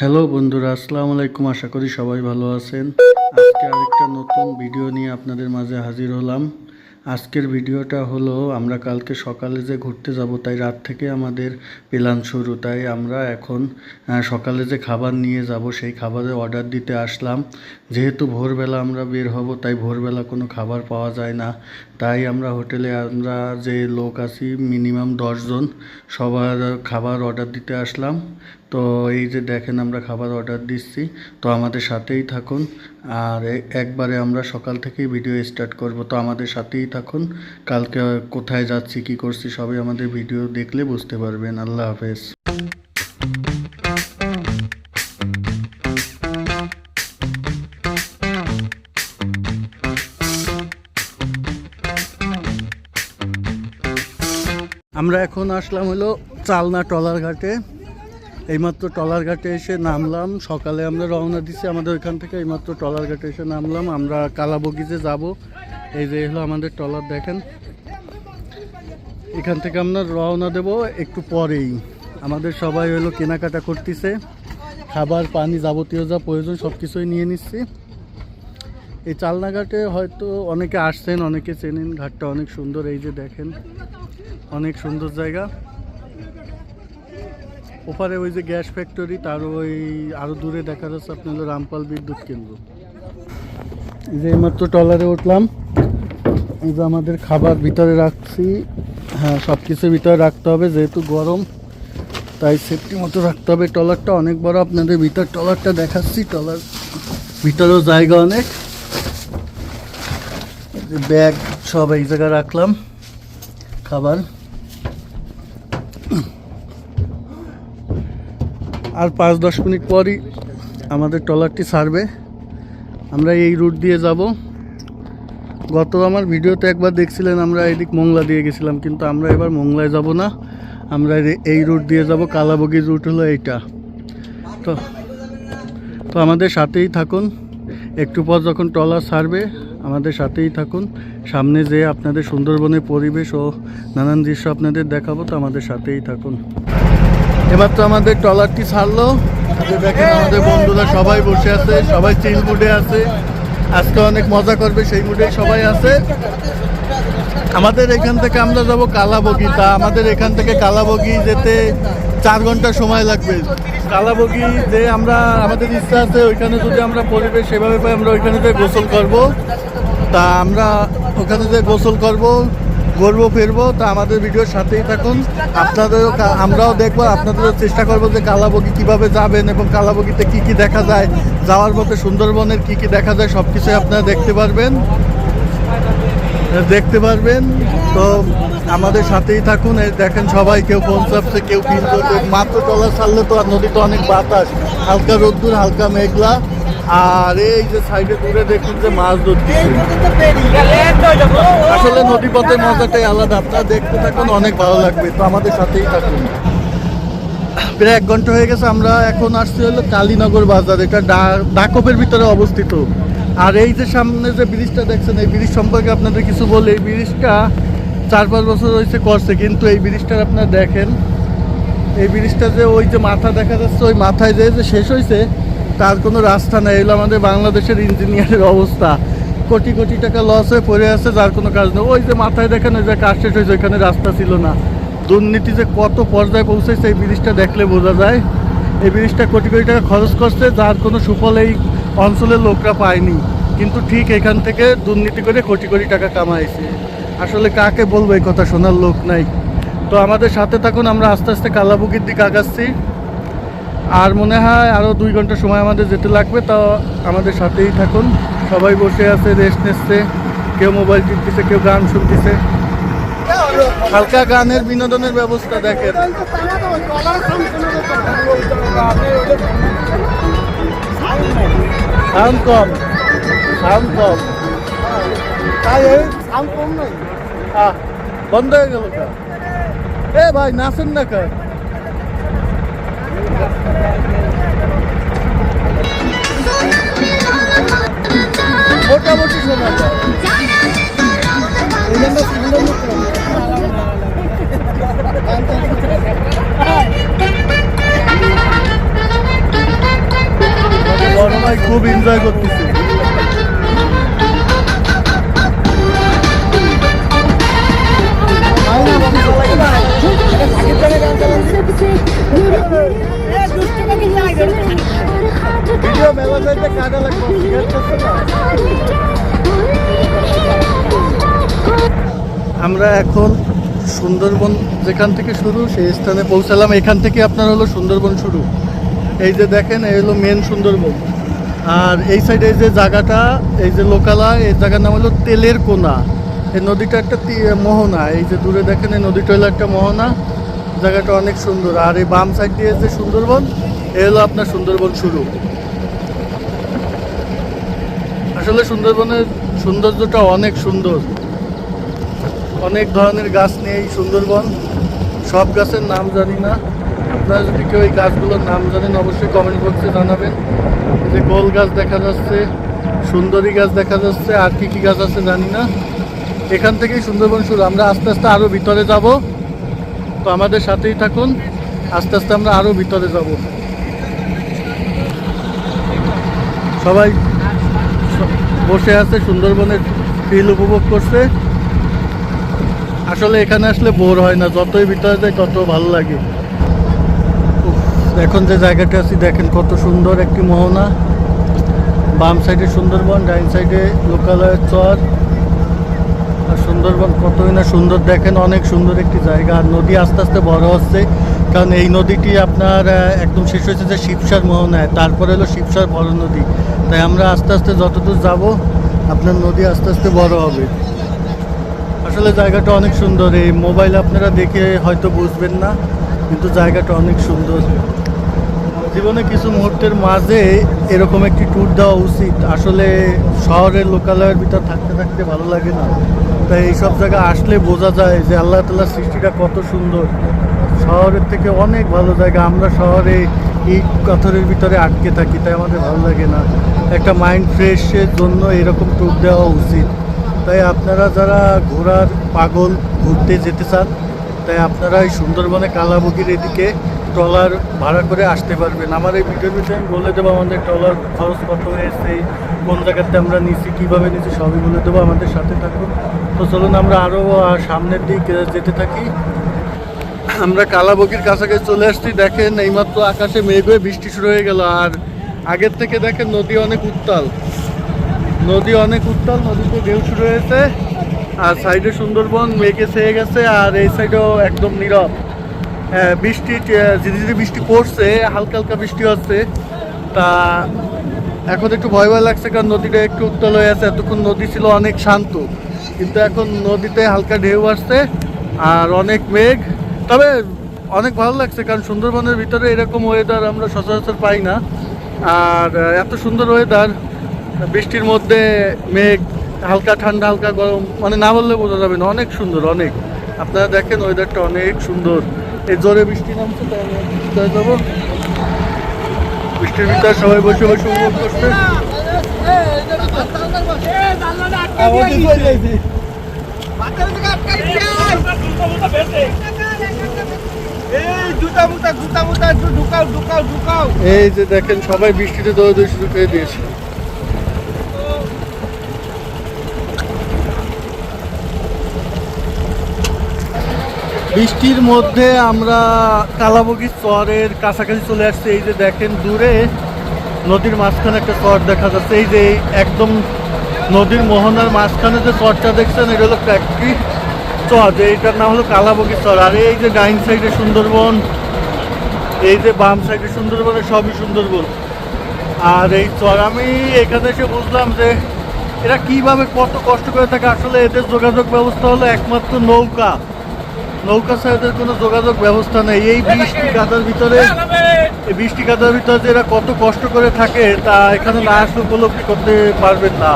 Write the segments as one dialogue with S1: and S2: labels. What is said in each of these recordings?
S1: Hello বন্ধুরা, আসসালামু আলাইকুম। আশা করি সবাই ভালো আছেন। আজকে আরেকটা নতুন ভিডিও নিয়ে আপনাদের মাঝে হাজির হলাম। আজকের ভিডিওটা হলো, আমরা কালকে সকালে যে ঘুরতে যাব, তাই রাত থেকে আমাদের প্ল্যান শুরু। তাই আমরা এখন সকালে যে খাবার নিয়ে যাব, সেই খাবারের অর্ডার দিতে আসলাম। যেহেতু ভোরবেলা আমরা বের হব, তাই ভোরবেলা কোনো খাবার পাওয়া যায় না। তাই আমরা হোটেলে, আমরা যে লোক আছি, মিনিমাম দশজন, সবার খাবার অর্ডার দিতে আসলাম। তো এই যে দেখেন আমরা খাবার অর্ডার দিচ্ছি, তো আমাদের সাথেই থাকুন। আর একবারে আমরা সকাল থেকেই ভিডিও স্টার্ট করব। তো আমাদের সাথেই থাকুন। কালকে কোথায় যাচ্ছি, কি করছি, সবই আমাদের ভিডিও দেখলে বুঝতে পারবেন। আল্লাহ হাফেজ। আমরা এখন আসলাম হলো চালনা টলার ঘাটে। এইমাত্র টলার ঘাটে এসে নামলাম। সকালে আমরা রওনা দিছি আমাদের ওইখান থেকে, এইমাত্র টলার ঘাটে এসে নামলাম। আমরা কালাবগিজে যাব। এই যে হলো আমাদের টলার দেখেন। এখান থেকে আমরা রওনা দেব একটু পরেই। আমাদের সবাই হলো কেনাকাটা করতেছে। খাবার, পানি যাবতীয় যা প্রয়োজন সব কিছুই নিয়ে নিচ্ছি। এই চালনা ঘাটে হয়তো অনেকে আসছেন, অনেকে চেনেন। ঘাটটা অনেক সুন্দর, এই যে দেখেন। অনেক সুন্দর জায়গা। ওপারে ওই যে গ্যাস ফ্যাক্টরি, তার ওই আরও দূরে দেখা যাচ্ছে আপনার হলো রামপাল বিদ্যুৎ কেন্দ্র। এই যে এইমাত্র ট্রলারে উঠলাম। এই যে আমাদের খাবার ভিতরে রাখছি। হ্যাঁ সব কিছু ভিতরে রাখতে হবে। যেহেতু গরম, তাই সেফটি মতো রাখতে হবে। ট্রলারটা অনেক বড়, আপনাদের ভিতর ট্রলারটা দেখাচ্ছি। ট্রলার ভিতরেও জায়গা অনেক। ব্যাগ সব এই জায়গায় রাখলাম। খাবার। আর পাঁচ দশ মিনিট পরই আমাদের ট্রলারটি ছাড়বে। আমরা এই রুট দিয়ে যাব। গত আমার ভিডিওতে একবার দেখছিলেন আমরা এদিক মোংলা দিয়ে গেছিলাম, কিন্তু আমরা এবার মোংলায় যাব না। আমরা এই রুট দিয়ে যাব, কালাবগির রুট হলো এইটা। তো তো আমাদের সাথেই থাকুন। একটু পর যখন ট্রলার ছাড়বে, আমাদের সাথেই থাকুন। সামনে যেয়ে আপনাদের সুন্দরবনের পরিবেশ ও নানান দৃশ্য আপনাদের দেখাবো, তো আমাদের সাথেই থাকুন। এবার তো আমাদের ট্রলারটি ছাড়লো। দেখেন আমাদের বন্ধুরা সবাই বসে আছে সবাই চিল মুডে আছে। আজকে অনেক মজা করবে সেই মুডে সবাই আছে। আমাদের এখান থেকে আমরা যাব কালাবগি। তা আমাদের এখান থেকে কালাবগি যেতে চার ঘণ্টা সময় লাগবে। কালাবগি যে আমরা আমাদের ইচ্ছা আছে ওইখানে যদি আমরা পরিবেশ সেভাবে পাই আমরা ওইখানে গোসল করব। তা আমরা ওখানে যে গোসল করব। ঘুরবো, ফিরবো, তা আমাদের ভিডিওর সাথেই থাকুন। আপনাদেরও আমরাও দেখব আপনাদেরও চেষ্টা করব যে কালাবগি কীভাবে যাবেন এবং কালাবগিতে কি কি দেখা যায়। যাওয়ার পথে সুন্দরবনের কি কি দেখা যায় সব কিছুই আপনারা দেখতে পারবেন। দেখতে পারবেন। তো আমাদের সাথেই থাকুন। দেখেন সবাই কেউ ফোন চাপছে, কেউ ফিল করছে। মাত্র টলা ছাড়লে তো আর নদীতে অনেক বাতাস। হালকা রোদ্দুর, হালকা মেঘলা। আর এই যে সাইডে দূরে দেখুন যে মাছ ধরতেছে। আসলে নদীপথের মজাটাই আলাদা আপনারা দেখতে থাকুন অনেক ভালো লাগবে। তো আমাদের সাথেই থাকুন। প্রায় এক ঘণ্টা হয়ে গেছে আমরা এখন আসছি হলো কালীনগর বাজার এটা ডাকপের ভিতরে অবস্থিত। আর এই যে সামনে যে ব্রিজটা দেখছেন এই ব্রিজ সম্পর্কে আপনাদের কিছু বলে। এই ব্রিজটা চার পাঁচ বছর হয়েছে করছে কিন্তু এই ব্রিজটার আপনারা দেখেন। এই ব্রিজটা যে ওই যে মাথা দেখা যাচ্ছে ওই মাথায় যে শেষ হয়েছে তার কোনো রাস্তা নেই, এগুলো আমাদের বাংলাদেশের ইঞ্জিনিয়ারের অবস্থা। কোটি কোটি টাকা লস হয়ে পড়ে আছে, যার কোনো কাজ নেই। ওই যে মাথায় দেখেন, ওই যে কাজ শেষ হয়েছে, ওইখানে রাস্তা ছিল না। দুর্নীতি যে কত পর্যায়ে পৌঁছেছে, এই ব্রিজটা দেখলে বোঝা যায়। এই ব্রিজটা কোটি কোটি টাকা খরচ করছে, যার কোনো সুফল এই অঞ্চলের লোকরা পায়নি। কিন্তু ঠিক এখান থেকে দুর্নীতি করে কোটি কোটি টাকা কামাইছে। আসলে কাকে বলব, এই কথা শোনার লোক নাই। তো আমাদের সাথে থাকুন, আমরা আস্তে আস্তে কালাবুকির দিকে আগাচ্ছি। আর মনে হয় আরও দুই ঘণ্টা সময় আমাদের যেতে লাগবে তো আমাদের সাথেই থাকুন। সবাই বসে আছে রেস্ট নিচ্ছে কেউ মোবাইল টিপতেছে কেউ গান শুনতেছে। হালকা গানের বিনোদনের ব্যবস্থা দেখেন। সাউন্ড কম সাউন্ড কম। তাই সাউন্ড কম নাই? বন্ধ হয়ে গেল এ ভাই নাচেন না কা মোটামুটি শোনা যায়। এই জন্য সুন্দর খুব এনজয় করতেছে। আমরা এখন সুন্দরবন যেখান থেকে শুরু, সেই স্থানে পৌঁছালাম। এখান থেকে আপনার হলো সুন্দরবন শুরু। এই যে দেখেন, এই হলো মেন সুন্দরবন। আর এই সাইডে এই যে জায়গাটা, এই যে লোকালা এই জায়গার নাম হলো তেলের কোনা। এই নদীটা একটা মোহনা। এই যে দূরে দেখেন, এই নদীটা হলো একটা মোহনা। জায়গাটা অনেক সুন্দর। আর এই বাম সাইড দিয়ে যে সুন্দরবন এ হলো আপনার সুন্দরবন শুরু। আসলে সুন্দরবনের সৌন্দর্যটা অনেক সুন্দর। অনেক ধরনের গাছ নিয়ে এই সুন্দরবন। সব গাছের নাম জানি না। আপনারা যদি কেউ এই গাছগুলোর নাম জানেন, অবশ্যই কমেন্ট বক্সে জানাবেন। যে গোল গাছ দেখা যাচ্ছে, সুন্দরী গাছ দেখা যাচ্ছে, আর কী কী গাছ আছে জানি না। এখান থেকেই সুন্দরবন শুরু। আমরা আস্তে আস্তে আরও ভিতরে যাব। তো আমাদের সাথেই থাকুন। আস্তে আস্তে আমরা আরও ভিতরে যাব। সবাই বসে আছে, সুন্দরবনের ফিল উপভোগ করছে। আসলে এখানে আসলে বোর হয় না, যতই ভিতরে যায় তত ভালো লাগে। এখন যে জায়গাটা আছি, দেখেন কত সুন্দর একটি মোহনা। বাম সাইডে সুন্দরবন ডাইন সাইডে লোকালয়ের চর। আর সুন্দরবন কতই না সুন্দর, দেখেন অনেক সুন্দর একটি জায়গা। আর নদী আস্তে আস্তে বড় হচ্ছে, কারণ এই নদীটি আপনার একদম শেষ হয়েছে যে শিবসার মোহনায়, তারপরে হলো শিবসার বড় নদী। তাই আমরা আস্তে আস্তে যতদূর যাব, আপনার নদী আস্তে আস্তে বড় হবে। আসলে জায়গাটা অনেক সুন্দর। এই মোবাইল আপনারা দেখে হয়তো বুঝবেন না, কিন্তু জায়গাটা অনেক সুন্দর। জীবনে কিছু মুহূর্তের মাঝে এরকম একটি ট্যুর দেওয়া উচিত। আসলে শহরের লোকালয়ের ভিতর থাকতে থাকতে ভালো লাগে না। তাই এইসব জায়গা আসলে বোঝা যায় যে আল্লাহ তালার সৃষ্টিটা কত সুন্দর। শহরের থেকে অনেক ভালো জায়গা। আমরা শহরে এই পাথরের ভিতরে আটকে থাকি, তাই আমাদের ভালো লাগে না। একটা মাইন্ড ফ্রেশের জন্য এরকম ট্যুর দেওয়া উচিত। তাই আপনারা যারা ঘোরার পাগল ঘুরতে যেতে চান, তাই আপনারা এই সুন্দরবনে কালাবগির এদিকে ট্রলার ভাড়া করে আসতে পারবেন। আমার এই ভিডিওর ভিতরে আমি বলে দেবো আমাদের ট্রলার খরচ কত হয়েছে, কোন জায়গাতে আমরা নিচ্ছি কীভাবে নিচ্ছি সবই বলে দেবো আমাদের সাথে থাকুন। তো চলুন, আমরা আরও সামনের দিকে যেতে থাকি। আমরা কালাবগির কাছাকাছি চলে আসছি। দেখেন, এইমাত্র আকাশে মেঘ হয়ে বৃষ্টি শুরু হয়ে গেল। আর আগের থেকে দেখেন নদী অনেক উত্তাল। নদী অনেক উত্তাল নদীতে ঢেউ শুরু হয়েছে। আর সাইডে সুন্দরবন মেঘে ছেয়ে গেছে আর এই সাইডেও একদম নীরব। হ্যাঁ, বৃষ্টি ঝিরি ঝিরি বৃষ্টি পড়ছে হালকা হালকা বৃষ্টি হচ্ছে। তা এখন একটু ভয় ভয় লাগছে কারণ নদীটা একটু উত্তাল হয়ে আছে। এতক্ষণ নদী ছিল অনেক শান্ত কিন্তু এখন নদীতে হালকা ঢেউ আসছে আর অনেক মেঘ। তবে অনেক ভালো লাগছে কারণ সুন্দরবনের ভিতরে এরকম ওয়েদার আমরা সচরাচর পাই না। আর এত সুন্দর ওয়েদার বৃষ্টির মধ্যে মেঘ, হালকা ঠান্ডা, হালকা গরম মানে না বললে বোঝা যাবে না, অনেক সুন্দর, অনেক। আপনারা দেখেন ওয়েদারটা অনেক সুন্দর। এই জোরে বৃষ্টি নামছে, তাই যাব। বৃষ্টির ভিতরে সবাই বসে বসে উপভোগ করছে। এই যে দেখেন, সবাই বৃষ্টিতে দৌড়াদৌড়ি শুরু করে দিয়েছে। বৃষ্টির মধ্যে আমরা কালাবগি চরের কাছাকাছি চলে আসছি। এই যে দেখেন দূরে নদীর মাঝখানে একটা চর দেখা যাচ্ছে। এই যে একদম নদীর মোহনার মাঝখানে যে চরটা দেখছেন, এটা হলো একটি চর, যে এইটার নাম হলো কালাবগি চর। আর এই যে ডাইন সাইডে সুন্দরবন, এই যে বাম সাইডে সুন্দরবনে সবই সুন্দরবন। আর এই চর, আমি এখানে এসে বুঝলাম যে এরা কীভাবে কত কষ্ট করে থাকে। আসলে এদের যোগাযোগ ব্যবস্থা হলো একমাত্র নৌকা। নৌকা এদের কোনো যোগাযোগ ব্যবস্থা নেই। এই বৃষ্টি কাদার ভিতরে এই বৃষ্টি কাদার ভিতরে যে এরা কত কষ্ট করে থাকে, তা এখানে না আসলে উপলব্ধি করতে পারবেন না।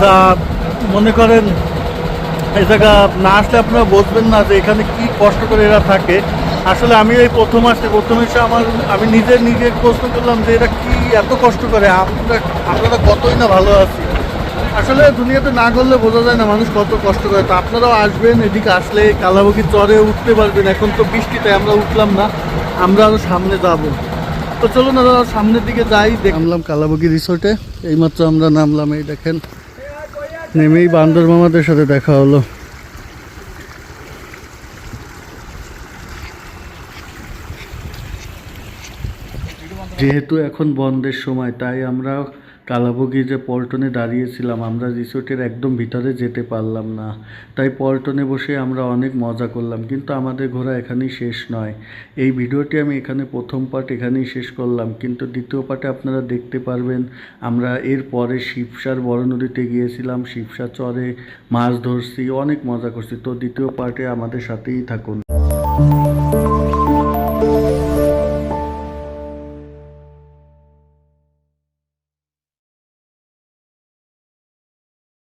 S1: যা মনে করেন, এই জায়গা না আসলে আপনারা বুঝবেন না যে এখানে কি কষ্ট করে এরা থাকে। আসলে আমি এই প্রথম আসতে, প্রথম এসে আমার আমি নিজে নিজে প্রশ্ন করলাম যে এরা কি এত কষ্ট করে? আমরা আপনারা কতই না ভালো আছি। আসলে দুনিয়াতে না করলে বোঝা যায় না মানুষ কত কষ্ট করে। তো আপনারাও আসবেন, এদিকে আসলে কালাবগি চরে উঠতে পারবেন। এখন তো বৃষ্টিতে আমরা উঠলাম না, আমরা আরও সামনে যাব। তো চলুন দাদা সামনের দিকে যাই নামলাম কালাবগি রিসোর্টে এইমাত্র আমরা নামলাম, এই দেখেন। নেমেই বান্দর মামাদের সাথে দেখা হলো। যেহেতু এখন বন্ধের সময়, তাই আমরা কালাবগি যে পল্টনে দাঁড়িয়েছিলাম, আমরা রিসোর্টের একদম ভিতরে যেতে পারলাম না। তাই পল্টনে বসে আমরা অনেক মজা করলাম, কিন্তু আমাদের ঘোরা এখানেই শেষ নয়। এই ভিডিওটি আমি এখানে প্রথম পার্ট এখানেই শেষ করলাম, কিন্তু দ্বিতীয় পার্টে আপনারা দেখতে পারবেন, আমরা এর পরে শিবসার বড় নদীতে গিয়েছিলাম শিবসা চরে মাছ ধরছি, অনেক মজা করছি। তো দ্বিতীয় পার্টে আমাদের সাথেই থাকুন।